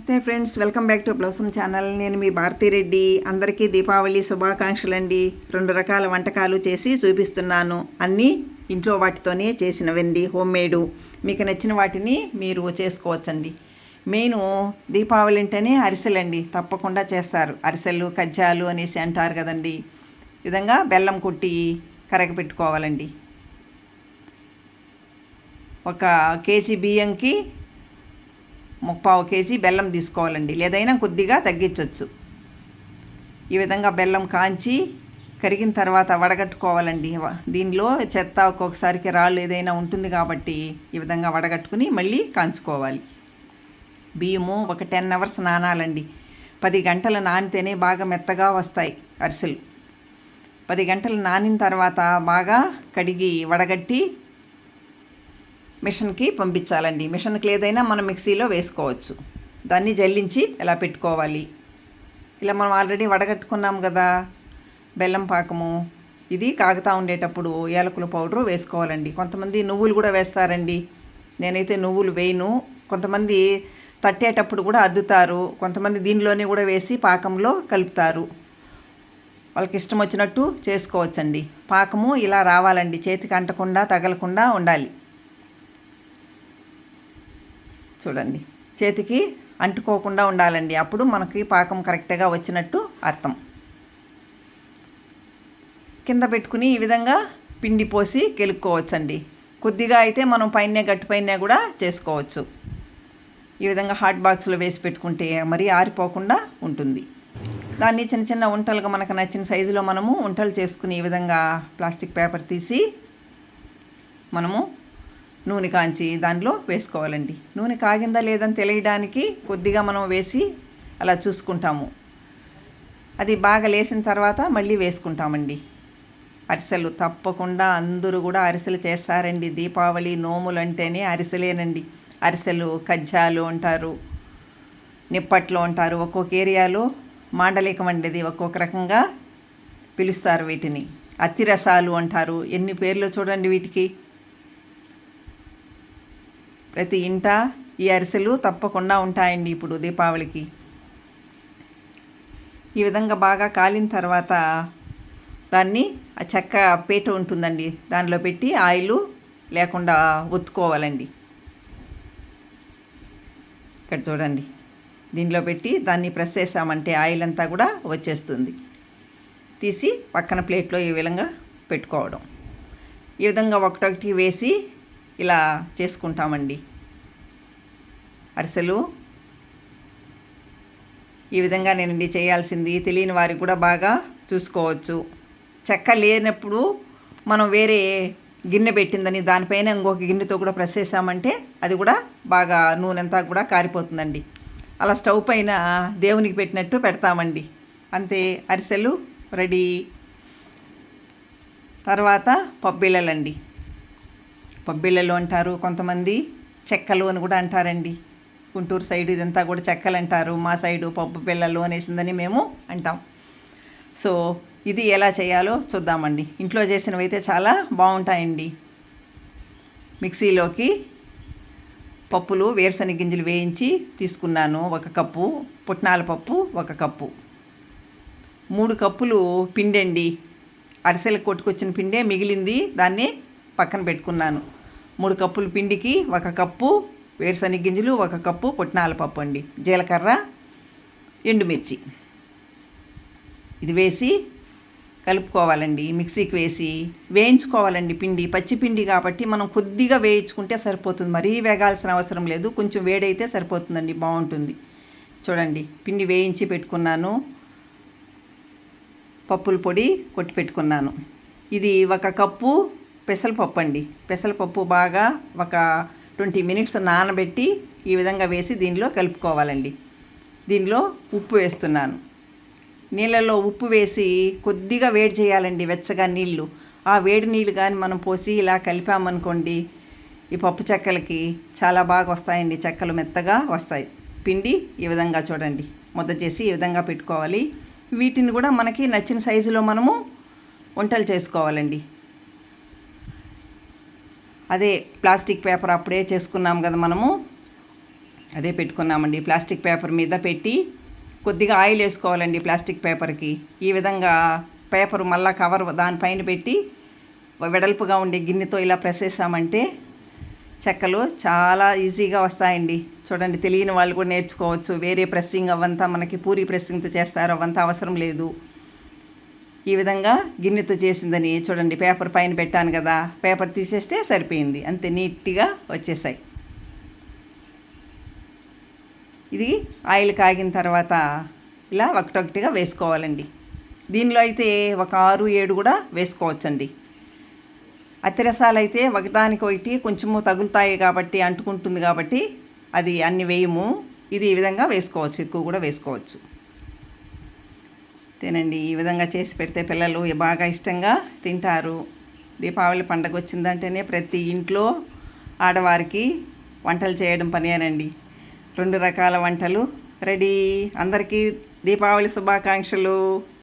నమస్తే friends welcome back to Blossom channel. నేను మీ భారతిరెడ్డి అందరికీ దీపావళి శుభాకాంక్షలు అండి రెండు రకాల వంటకాలు చేసి చూపిస్తున్నాను. అన్నీ ఇంట్లో వాటితోనే చేసినవండి హోమ్ మేడు. మీకు నచ్చిన వాటిని మీరు చేసుకోవచ్చండి. మెయిన్ దీపావళి అంటేనే అరిసెలండి. తప్పకుండా చేస్తారు. అరిసెలు కజ్జాలు అనేసి అంటారు కదండి. విధంగా బెల్లం కొట్టి కరగపెట్టుకోవాలండి ఒక కేజీ బియ్యంకి ముప్పావు కేజీ బెల్లం తీసుకోవాలండి. లేదైనా కొద్దిగా తగ్గించవచ్చు ఈ విధంగా బెల్లం కాంచి కరిగిన తర్వాత వడగట్టుకోవాలండి. దీనిలో చెత్త ఒక్కొక్కసారికి రాళ్ళు ఏదైనా ఉంటుంది కాబట్టి ఈ విధంగా వడగట్టుకుని మళ్ళీ కాంచుకోవాలి. బియ్యము ఒక టెన్ అవర్స్ నానాలండి. పది గంటలు నానితేనే బాగా మెత్తగా వస్తాయి అరిసెలు. పది గంటలు నానిన తర్వాత బాగా కడిగి వడగట్టి మిషన్కి పంపించాలండి. మిషన్కి లేదైనా మనం మిక్సీలో వేసుకోవచ్చు. దాన్ని జల్లించి ఎలా పెట్టుకోవాలి? ఇలా మనం ఆల్రెడీ వడగట్టుకున్నాం కదా బెల్లం పాకము. ఇది కాగుతా ఉండేటప్పుడు ఏలకుల పౌడరు వేసుకోవాలండి. కొంతమంది నువ్వులు కూడా వేస్తారండి. నేనైతే నువ్వులు వేయను. కొంతమంది తట్టేటప్పుడు కూడా అద్దుతారు. కొంతమంది దీనిలోనే కూడా వేసి పాకంలో కలుపుతారు. వాళ్ళకి ఇష్టం వచ్చినట్టు చేసుకోవచ్చండి. పాకము ఇలా రావాలండి. చేతికి అంటకుండా తగలకుండా ఉండాలి. చూడండి. చేతికి అంటుకోకుండా ఉండాలండి. అప్పుడు మనకి పాకం కరెక్ట్గా వచ్చినట్టు అర్థం. కింద పెట్టుకుని ఈ విధంగా పిండి పోసి కెలుక్కోవచ్చండి. కొద్దిగా అయితే మనం పైన గట్టి పైన కూడా చేసుకోవచ్చు. ఈ విధంగా హాట్ బాక్స్లో వేసి పెట్టుకుంటే మరీ ఆరిపోకుండా ఉంటుంది. దాన్ని చిన్న చిన్న వంటలుగా మనకు నచ్చిన సైజులో మనము వంటలు చేసుకుని ఈ విధంగా ప్లాస్టిక్ పేపర్ తీసి మనము నూనె కాంచి దానిలో వేసుకోవాలండి. నూనె కాగిందా లేదని తెలియడానికి కొద్దిగా మనం వేసి అలా చూసుకుంటాము. అది బాగా లేసిన తర్వాత మళ్ళీ వేసుకుంటామండి. అరిసెలు తప్పకుండా అందరూ కూడా అరిసెలు చేస్తారండి. దీపావళి నోములు అంటేనే అరిసెలేనండి. అరిసెలు కజ్జాలు అంటారు నిప్పట్లు అంటారు. ఒక్కొక్క ఏరియాలో మాండలికం అండిది. ఒక్కొక్క రకంగా పిలుస్తారు వీటిని. అత్తిరసాలు అంటారు. ఎన్ని పేర్లు చూడండి వీటికి. ప్రతి ఇంట ఈ అరిసెలు తప్పకుండా ఉంటాయండి ఇప్పుడు దీపావళికి. ఈ విధంగా బాగా కాలిన తర్వాత దాన్ని ఆ చెక్క పీట ఉంటుందండి. దానిలో పెట్టి ఆయిల్ లేకుండా ఒత్తుకోవాలండి. ఇక్కడ చూడండి. దీనిలో పెట్టి దాన్ని ప్రెస్ చేసామంటే ఆయిల్ అంతా కూడా వచ్చేస్తుంది. తీసి పక్కన ప్లేట్లో ఈ విధంగా పెట్టుకోవడం. ఈ విధంగా ఒకటొకటి వేసి ఇలా చేసుకుంటామండి. అరిసెలు. ఈ విధంగా నేనండి చేయాల్సింది. తెలియని వారికి కూడా బాగా చూసుకోవచ్చు. చెక్క లేనప్పుడు మనం వేరే గిన్నె పెట్టిందని దానిపైన ఇంకొక గిన్నెతో కూడా ప్రెస్ చేసామంటే అది కూడా బాగా నూనె అంతా కూడా కారిపోతుందండి. అలా స్టవ్ పైన దేవునికి పెట్టినట్టు పెడతామండి. అంతే అరిసెలు రెడీ. తర్వాత పబ్బిళ్ళలండి పబ్బిళ్ళలు అంటారు కొంతమంది చెక్కలు అని కూడా అంటారండి. గుంటూరు సైడ్ ఇదంతా కూడా చెక్కలు అంటారు మా సైడు పప్పు పిల్లలు అనేసిందని మేము అంటాం. సో ఇది ఎలా చేయాలో చూద్దామండి. ఇంట్లో చేసినవి అయితే చాలా బాగుంటాయండి. మిక్సీలోకి పప్పులు వేరుశనగ గింజలు వేయించి తీసుకున్నాను ఒక కప్పు. పుట్నాల పప్పు ఒక కప్పు. మూడు కప్పులు పిండండి. అరిసెలకు కొట్టుకొచ్చిన పిండే మిగిలింది దాన్ని పక్కన పెట్టుకున్నాను. మూడు కప్పుల పిండికి ఒక కప్పు వేరుశనగ గింజలు ఒక కప్పు పుట్నాల పప్పు అండి. జీలకర్ర ఎండుమిర్చి. ఇది వేసి కలుపుకోవాలండి మిక్సీకి వేసి. వేయించుకోవాలండి పిండి పచ్చి పిండి కాబట్టి మనం కొద్దిగా వేయించుకుంటే సరిపోతుంది. మరీ వేగాల్సిన అవసరం లేదు కొంచెం వేడైతే సరిపోతుందండి బాగుంటుంది. చూడండి పిండి వేయించి పెట్టుకున్నాను. పప్పుల పొడి కొట్టి పెట్టుకున్నాను. ఇది ఒక కప్పు పెసరపప్పు అండి పెసరపప్పు బాగా ఒక ట్వంటీ మినిట్స్ నానబెట్టి ఈ విధంగా వేసి దీనిలో కలుపుకోవాలండి. దీనిలో ఉప్పు వేస్తున్నాను. నీళ్ళలో ఉప్పు వేసి కొద్దిగా వేడి చేయాలండి వెచ్చగా నీళ్ళు. ఆ వేడి నీళ్ళు కానీ మనం పోసి ఇలా కలిపామనుకోండి ఈ పప్పు చెక్కలకి చాలా బాగా వస్తాయండి. చెక్కలు మెత్తగా వస్తాయి. పిండి ఈ విధంగా చూడండి. ముద్ద చేసి ఈ విధంగా పెట్టుకోవాలి. వీటిని కూడా మనకి నచ్చిన సైజులో మనము వంటలు చేసుకోవాలండి. అదే ప్లాస్టిక్ పేపర్ అప్పుడే చేసుకున్నాం కదా మనము. అదే పెట్టుకున్నామండి. ప్లాస్టిక్ పేపర్ మీద పెట్టి కొద్దిగా ఆయిల్ వేసుకోవాలండి ప్లాస్టిక్ పేపర్కి. ఈ విధంగా పేపర్ మళ్ళా కవర్ దానిపైన పెట్టి వెడల్పుగా ఉండే గిన్నెతో ఇలా ప్రెస్ చేసామంటే చెక్కలు చాలా ఈజీగా వస్తాయండి. చూడండి తెలియని వాళ్ళు కూడా నేర్చుకోవచ్చు. వేరే ప్రెస్సింగ్ అవంతా మనకి పూరి ప్రెస్సింగ్తో చేస్తారు. అవంతా అవసరం లేదు. ఈ విధంగా గిన్నెతో చేసిందని చూడండి పేపర్ పైన పెట్టాను కదా పేపర్ తీసేస్తే సరిపోయింది. అంతే నీట్గా వచ్చేసాయి. ఇది ఆయిల్ కాగిన తర్వాత ఇలా ఒకటొకటిగా వేసుకోవాలండి. దీనిలో అయితే ఒక ఆరు ఏడు కూడా వేసుకోవచ్చండి. అతిరసాలు అయితే ఒకదానికి ఒకటి కొంచెము తగులుతాయి కాబట్టి అంటుకుంటుంది కాబట్టి అది అన్ని వేయము. ఇది ఈ విధంగా వేసుకోవచ్చు ఎక్కువ కూడా వేసుకోవచ్చు. తినండి. ఈ విధంగా చేసి పెడితే పిల్లలు బాగా ఇష్టంగా తింటారు. దీపావళి పండగ వచ్చిందంటేనే ప్రతి ఇంట్లో ఆడవారికి వంటలు చేయడం పనేనండి రెండు రకాల వంటలు రెడీ. అందరికీ దీపావళి శుభాకాంక్షలు.